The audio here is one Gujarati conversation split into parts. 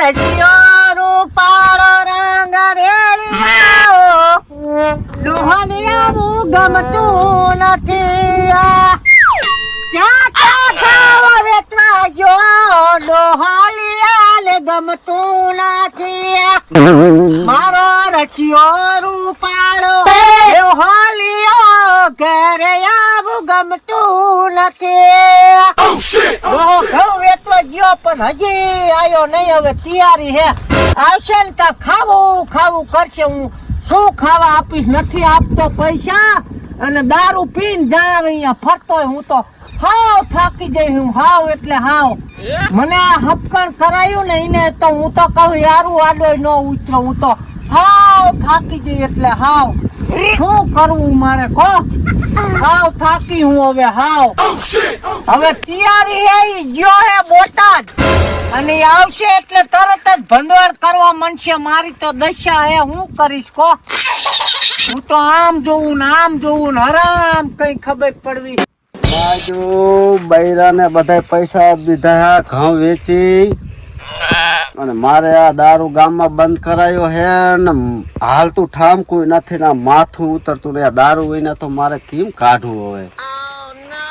રસિયો રૂપાળો રંગ રેડિયો લોહનિયાનું ગમતું નથી આ. ચા ચા ખાવા વેચવા ગયો ડોહાલિયાને ગમતું નથી મારો રચિયો રૂપાળો ડોહાલિયો ઘરે આવું ગમતું નથી ગયો પણ હજી આયો નહીં હવે તૈયારી હે આવશે ને તો ખાવું ખાવું કરશે. હું શું ખાવા આપીશ નથી આપતો પૈસા. અને દારૂ પીને જાય અહીંયા ફરતો હું તો હાવ થાકી જઈ હું હાવ એટલે હાવ. મને આ હપકણ કરાયું ને એને તો હું તો કહું યારું આડો ન ઉતરો. હું તો હાવ થાકી જઈ એટલે હાવ. શું કરવું મારે કો હાવ થાકી હું હવે, હાવ. હવે તૈયારી હે ગયો હે બોટાદ. અને આવશે એટલે તરત જ ભંડોળ કરવા મનશે મારી તો દશા હે, હું કરીશ કો હું તો આમ જોઉં ને આમ જોઉં ને હરામ કઈ ખબર પડવી. બાજુ બૈરાને બધા પૈસા દીધા, ઘઉં વેચી. અને મારે આ દારૂ ગામમાં બંધ કરાયો હે ને હાલતું કોઈ નથી ને માથું ઉતરતું ને આ દારૂ હોય તો મારે કેમ કાઢવું હવે?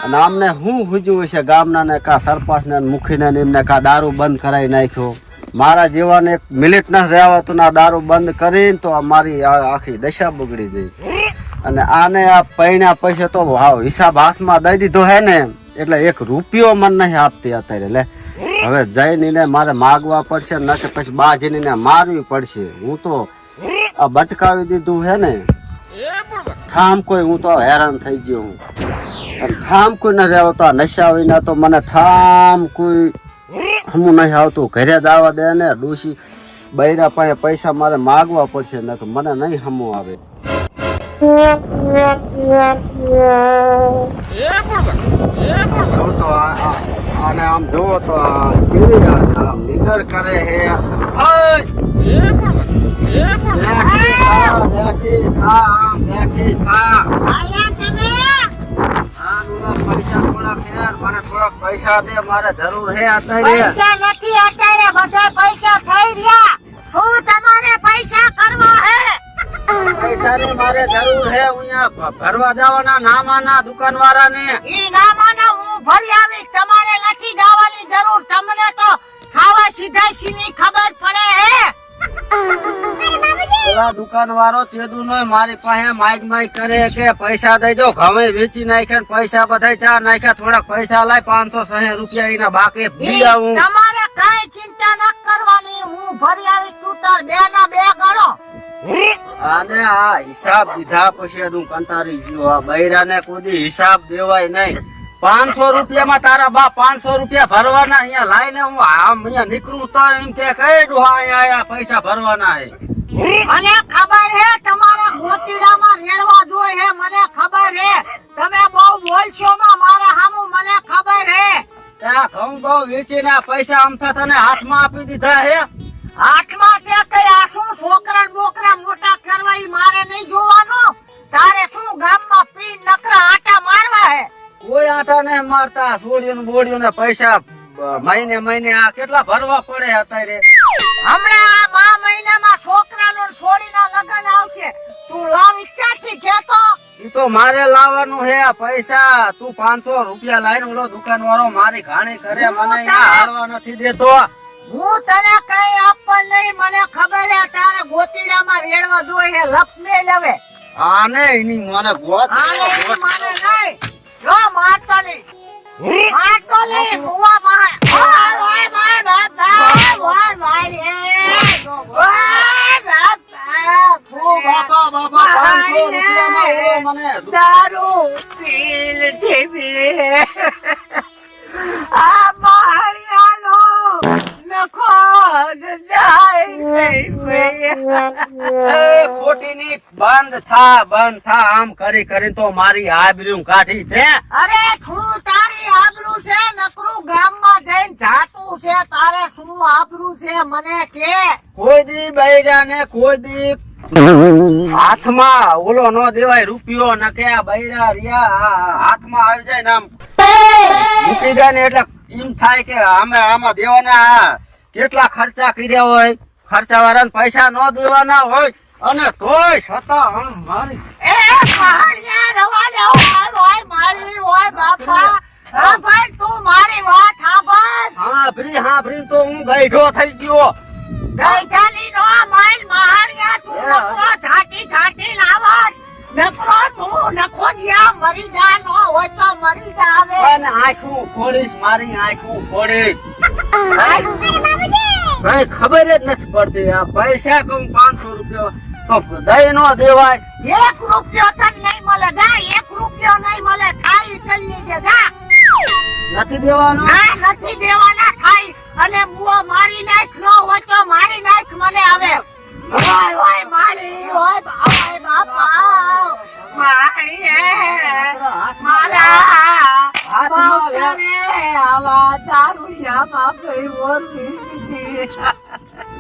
અને આમને હું હુજવું હશે ગામના ને કા સરપંચ ને મુખીને એમને કા દારૂ બંધ કરાવી નાખ્યો. મારા જીવાને એક મિનિટ ના રહેવાતું ને આ દારૂ બંધ કરીને તો આ મારી આખી દશા બગડી ગઈ. અને આને આ પૈણા પૈસા તો હિસાબ હાથમાં દઈ દીધો હે ને. એટલે એક રૂપિયો મને નહીં આપતી અત્યારે. લે હવે જઈને મારે માગવા પડશે, ન પછી બા જઈને મારવી પડશે. હું તો આ બટકાવી દીધું હે ને. ઠામ કોઈ, હું તો હેરાન થઈ ગયો હું. ઠામ કોઈ ન રહેવો તો આ નશા વિના તો મને ઠામ કોઈ હું નહીં આવતું. ઘરે દાવા દે ને, ડોશી બૈરા પાસે પૈસા મારે માગવા પડશે, ન તો મને નહીં હમું આવે. જો તો આ- આમ જોવો તો કેવી આ કરે હે. પૈસા મને થોડાક પૈસા દે મારે જરૂર હે અત્યારે પૈસા નથી અત્યારે બધા પૈસા થઈ રહ્યા. શું તમારે પૈસા કરવા હે? પૈસાની મારે જરૂર હે અહીંયા ભરવા જવાના નામાના દુકાન વાળાને ઈ નામાના હું ભરી આવીશ તમારે નથી જવાની જરૂર. તમને તો ખાવા સીધા સીની ખબર પડે હે. ચેદુ નો મારી પાસે માઇક માઈક કરે કે પૈસા દઈ દો. ઘમે વેચી નાખ્યા ને પૈસા બધા ચા નાખ્યા થોડા પૈસા લાય પાંચસો સહે રૂપિયા એના બાકી આવું. તમારે કઈ ચિંતા ન કરવાની હું ભરી આવીશ તું તાર બે ના બે ગણો. અને આ હિસાબ દીધા પછી તું કંટાળી ગયો. આ બૈરાને કોઈ હિસાબ દેવાય નહીં. પાંચસો રૂપિયામાં તારા બા પાંચસો રૂપિયા ભરવાના અહીંયા લાઈને હું આમ અહીંયા નીકળું તો એમ કે કઈ ડોહા અહીંયા પૈસા ભરવાના હે મને ખબર હે તમારા ગોતીડામાં રેડવા જોઈએ હે મને ખબર હે. તમે બહુ બોલશો માં મારા હામું મને ખબર હે. ત્યાં ઘઉં ઘઉં વેચીને પૈસા અમથા તને હાથમાં આપી દીધા હે? હાથમાં ને મારતા સોડિયું બોડિયું ને પૈસા મહિને મહિને આ કેટલા ભરવા પડે અત્યારે? હમણાં આ મહિનામાં છોકરાનો છોડીના લગન આવશે. તું લાવ ઈચ્છાથી કેતો. તો મારે લાવવાનું હે પૈસા. તું પાંચસો રૂપિયા લાઈને ઓલો દુકાન વાળો મારી ઘાણી કરે મને હાલવા નથી દેતો. હું તને કઈ આપવા નહીં મને ખબર હે તારે ગોતીડામાં રેડવા જોઈએ હે લપને લવે. આને એની મને ગોત આને મને નહીં. જો મારતો નહીં મુવા માય ઓય ઓય માય બાપા ઓય માય ઓય બાપા ઓ બાપા બાપા પાંચસો રૂપિયામાં ઓલો મને. દારૂ પીલ ટીવી થા થા આમ કરી કરી તો મારી આબરૂ કાઢી તે અરે શું તારી આબરૂ છે? નકરું ગામમાં જઈને જાતું છે તારે શું આબરૂ છે મને કે? કોઈ દી બૈરા ને કોઈ દી હાથમાં ઓલો નો દેવાય રૂપિયો ન કે આ બૈરા રિયા હાથમાં આવી જાય ને આમ. મૂકી જાય ને એટલે એમ થાય કે અમે આમાં દેવાના કેટલા ખર્ચા કર્યા હોય ખર્ચા વાળા પૈસા ન દેવાના હોય અને તોય છતાં આમ મારી એ પહાડિયા રવા દે ઓય ઓય મારી ઓય બાપા. હા. ભાઈ તું મારી વાત સાંભળ. હા ભરી હા ભરી તો હું ગઈઠો થઈ ગયો. ગઈઢાની નો માઈલ મહાડિયા તું નકરો છાટી છાટી લાવત. નકરો તું નખો ગયા મરી જા નો હોય તો મરી જાવે અને આખું ખોડીશ મારી આંખું ખોડીશ ભાઈ ખબર જ નથી પડતી આ પૈસા કમ પાંચસો રૂપિયા. તો હૃદય નો દેવાય. એક રૂપિયો તને નહીં મળે. ગા એક રૂપિયો નહીં મળે. ખાઈ કરી લેજે ગા. નથી દેવાનો? હા નથી દેવાના. ખાઈ. અને મુઓ મારી નાખ નો હોય તો મારી નાખ મને આવે ઓય ઓય મારી ઓય બા- બાપા મારી હે મારા હાથમાં લે. આવા દારૂડિયામાં ભેળવો દીધી.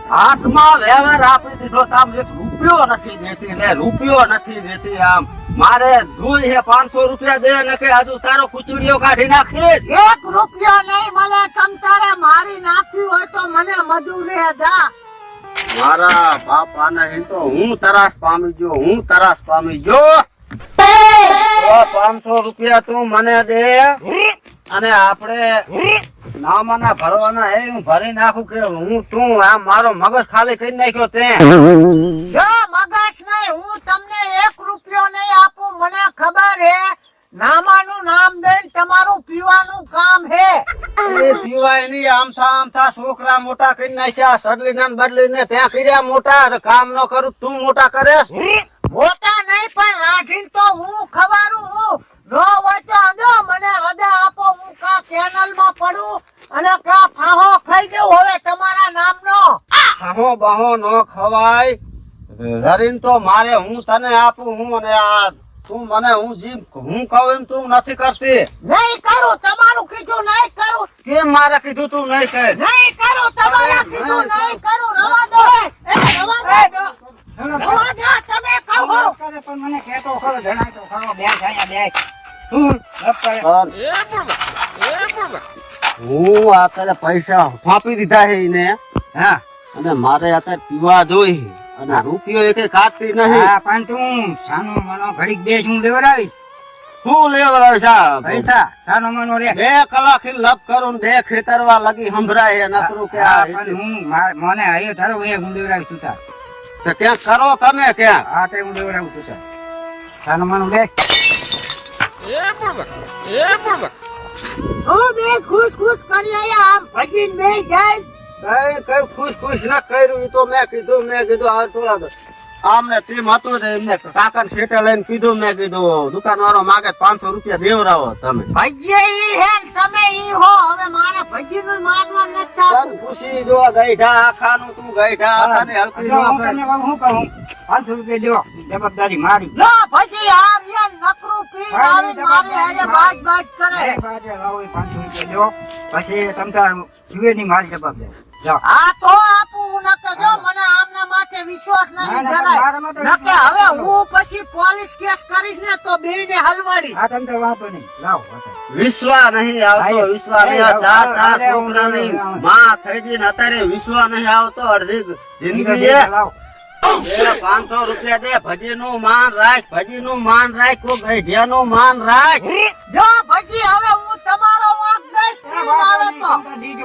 હાથમાં વ્યવહાર આપી દીધો સામે રૂપિયો નથી દેતી ને રૂપિયો નથી દેતી આમ. મારે જોઈ હે પાંચસો રૂપિયા દે ને કે હજુ તારો કુચડીઓ કાઢી નાખી એક રૂપિયો નહીં મળે તમ તારે મારી નાખ્યું હોય તો મને મજૂરે જા. મારા બાપાને હે તો હું તરાસ પામી ગયો હું તરાસ પામી ગયો. તો પાંચસો રૂપિયા તું મને દે અને આપણે નામાના ભરવાના એ હું ભરી નાખું કે હું તું આ મારો મગજ ખાલી કરી નાખ્યો તે. જો મગજ નહીં હું તમને એક રૂપિયો નહીં આપું મને ખબર હે નામાનું નામ દઈને તમારું પીવાનું કામ હે. એ પીવાય નહીં આમથા આમથા છોકરા મોટા કરી નાખ્યા સડલી ને બદલી ને ત્યાં કર્યા મોટા કામ ન કરું તું મોટા કરે મોટા નહીં પણ રાખીને તો હું ખવારું હું. નો હોય તો મને હદે આપો હું કા કેનલમાં પડું અને કા ફાહો ખાઈ ગયો હવે તમારા નામનો? ફાહો બહો નો ખવાય. રરીન તો મારે હું તને આપું હું અને આ તું મને હું જીમ હું કહું એમ તું નથી કરતી. નહીં કરું તમારું કીધું નહીં કરું. કેમ મારે કીધું તું નહીં કર? નહીં કરું તમારા કીધું નહીં કરું. રવા દો એ રવા દો. રવા દો તમે કહો હું અત્યારે પૈસા ફાપી દીધા છે એને અને મારે અત્યારે પીવા જોઈ અને રૂપિયો એકે કાઢતી નહીં. હા પણ તું સાનો મનો ઘડીક બે હું લેવડાવીશ શું લેવડાવે છે આ? પૈસા સાનો મનો રે. બે કલાકથી લપ કરું બે ખેતરવા લગી સંભળાય નકરું કે આ પણ હું મને આયો તારો એ હું લેવડાવીશ તું તાર. તો ક્યાં કરો તમે ક્યાં આ તે હું લેવડાવું તું તાર. સાનો મનો બે ખુશ ખુશ કરી આયા આમ ભજીને બે જાય. કઈ કઈ ખુશ ખુશ ના કર્યું તો મેં કીધું મેં કીધું હવે થોડા. આમને તેમ હતું એમને કાકા સેટે લઈને કીધું મેં કીધું દુકાન વાળો માગે પાંચસો રૂપિયા દેવરાવો તમે. ભજીએ ઈ હે તમે ઈ હો હવે મારે ભજીનું માનવા નથી તન ખુશી જો ગઈઢા આખાનું તું ગઈઢા આખાને હલકી નો હું કહું, પાંચસો રૂપિયા દેવો જવાબદારી મારી. ભજી આ પછી ની મારી આ તો આપું નકે જો મને આમના માથે વિશ્વાસ નથી નકે હવે હું પછી પોલીસ કેસ કરીશ ને તો બેયને હલવાડી આ તમ વાંધો નહીં. લાવો વિશ્વા નહીં આવતો વિશ્વા નહીં આ ચાર ચાર હવે હું માં થઈ ગઈ અત્યારે વિશ્વા નહીં આવતો અડધી જિંદગી. લાવો પાંચસો રૂપિયા દે ભજી નું માન રાખ ભજી નું માન રાખ કોઈ ગઈઢિયા નું માન રાખ. જો ભજી હવે હું તમારો વાંક દઈશ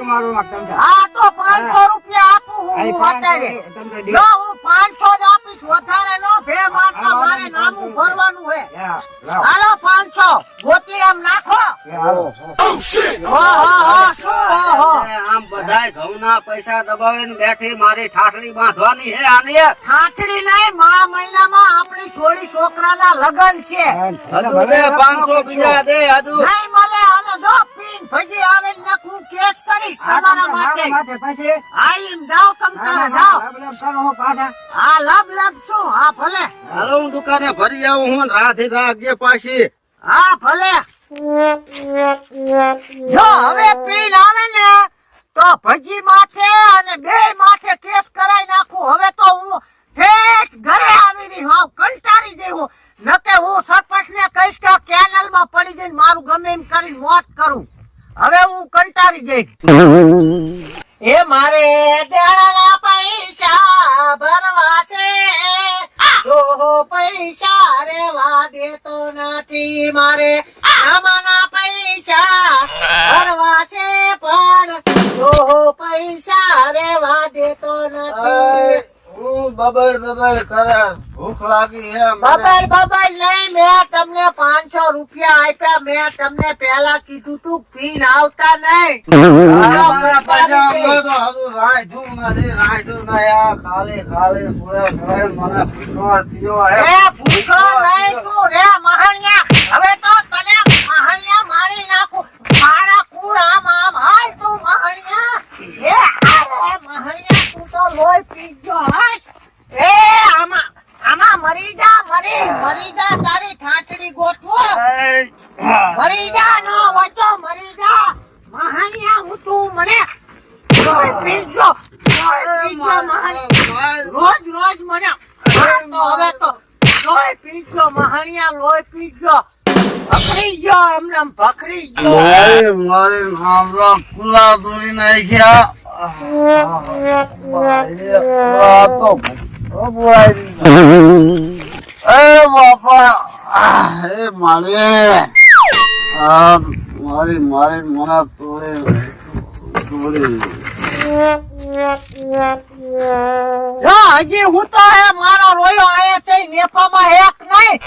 મારો વાંક આ તો પાંચસો રૂપિયા હું પાંચસો જ આપીશ વધારે નો ભે મારતા મારે નામું ભરવાનું હે. હાલો પાંચસો. ગોતી આમ નાખો હો હો હો શું હો હો. આમ બધાય ઘઉંના પૈસા દબાવીને બેઠી મારી ઠાઠડી બાંધવાની હે આની ઠાઠડી નહીં મા મહિનામાં આપણી સોળી છોકરાના લગન છે. હજુ દે પાંચસો બીજા દે હજુ. નહીં મળે હાલો જો પીન ભજી આવે ને હું કેસ કરીશ તમારા માટે. પછી? એમ જાઓ તમ તારે જાઓ. લબ લબ કરો હો પાછા. હા લબ લબ હા ભલે. હાલો હું દુકાને ફરી આવું હું રાધી રાખજે પાછી. હા ભલે. જો હવે પીન આવે ને તો ભજી માથે અને બે માથે કેસ કરાઈ નાખું. હવે તો હું ઠેઠ ઘરે આવી રહી હાવ કંટાળી જઈ હું. નકે હું સરપંચ ને કહીશ કે કેનલમાં પડી જઈને મારું ગમે એમ કરીને મોત કરું. હવે હું કંટાળી જઈ એ મારે દેડાના પૈસા ભરવા છે. તો પૈસા રેવા દેતો નથી મારે. આમાંના પૈસા ભરવા છે પણ તો પૈસા રેવા દેતો નથી. હું બબડ બબડ કરે ભૂખ લાગી હે બબલ બબલ નહીં મેં તમને પાંચસો રૂપિયા આપ્યા મેં તમને પહેલા કીધું તું પીન આવતા નહીં. મારા પૈસા તો હજુ રાંધ્યું નથી, રાંધ્યું નહીં. આ ખાલી ખાલી પૂરે પૂરે મને ભૂખો થયો હે. એ ભૂખો નહીં તું રે મહાણિયા. હવે તો તને મહાણિયા મારી નાખું. મારા કુળ આમ આમ હાય તું મહાણિયા. એ મહાણિયા તું તો લોહી પી ગયો આમાં મરી જા મરી મરી જા તારી ઠાઠડી ગોઠવો. મરી જા નો વચો મરી જા. મહાનિયા હું તું મને પીજો રોજ રોજ. મને. તો હવે તો લોહી પીજો મહાનિયા લોહી પી ગયો ભખરી ગયો એમને એમ ભખરી ગયો. મારી મારી નામના ખુલ્લા દોરી નાખ્યા. તો ભૂખો બોલાઈ એ બાપા. એ મારે આ મારી મારી મને તોડી તોડી હજી હું તો હે મારો રોયો આયા છે નેપામાં એક નહીં.